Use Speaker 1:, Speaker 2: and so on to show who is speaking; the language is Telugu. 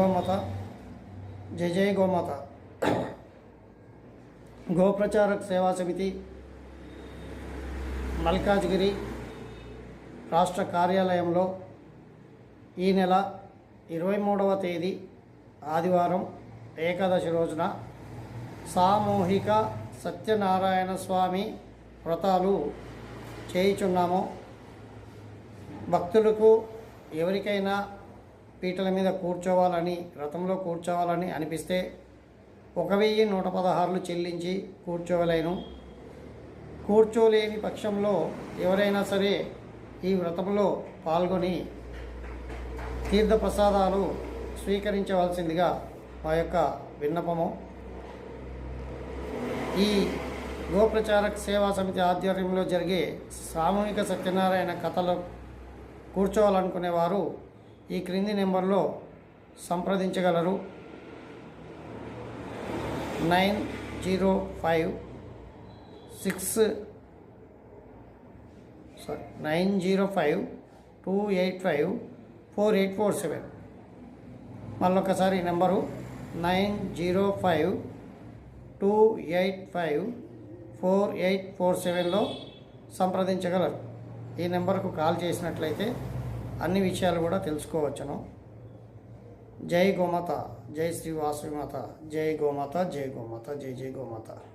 Speaker 1: గోమాత. జయ జయ గోమాత. గోప్రచారక్ సేవా సమితి మల్కాజ్గిరి రాష్ట్ర కార్యాలయంలో ఈ నెల ఇరవై మూడవ తేదీ ఆదివారం ఏకాదశి రోజున సామూహిక సత్యనారాయణ స్వామి వ్రతాలు చేయుచున్నాము. భక్తులకు ఎవరికైనా పీటల మీద కూర్చోవాలని రథంలో కూర్చోవాలని అనిపిస్తే ఒక వెయ్యి నూట పదహారులు చెల్లించి కూర్చోవలేను. కూర్చోలేని పక్షంలో ఎవరైనా సరే ఈ వ్రతంలో పాల్గొని తీర్థప్రసాదాలు స్వీకరించవలసిందిగా మా యొక్క విన్నపము. ఈ గోప్రచారక్ సేవా సమితి ఆధ్వర్యంలో జరిగే సామూహిక సత్యనారాయణ కథలో కూర్చోవాలనుకునేవారు ఈ క్రింది నెంబర్లో సంప్రదించగలరు. Nine zero five six sorry nine zero five two eight five four eight four seven. మళ్ళొకసారి ఈ number nine zero five two eight five four eight four సెవెన్లో సంప్రదించగలరు. ఈ నెంబర్కు కాల్ చేసినట్లయితే అన్ని విషయాలు కూడా తెలుసుకోవచ్చును. జై గోమాత జై శ్రీ వాసవి మాత జై గోమాత జై గోమాత జై జై గోమాత.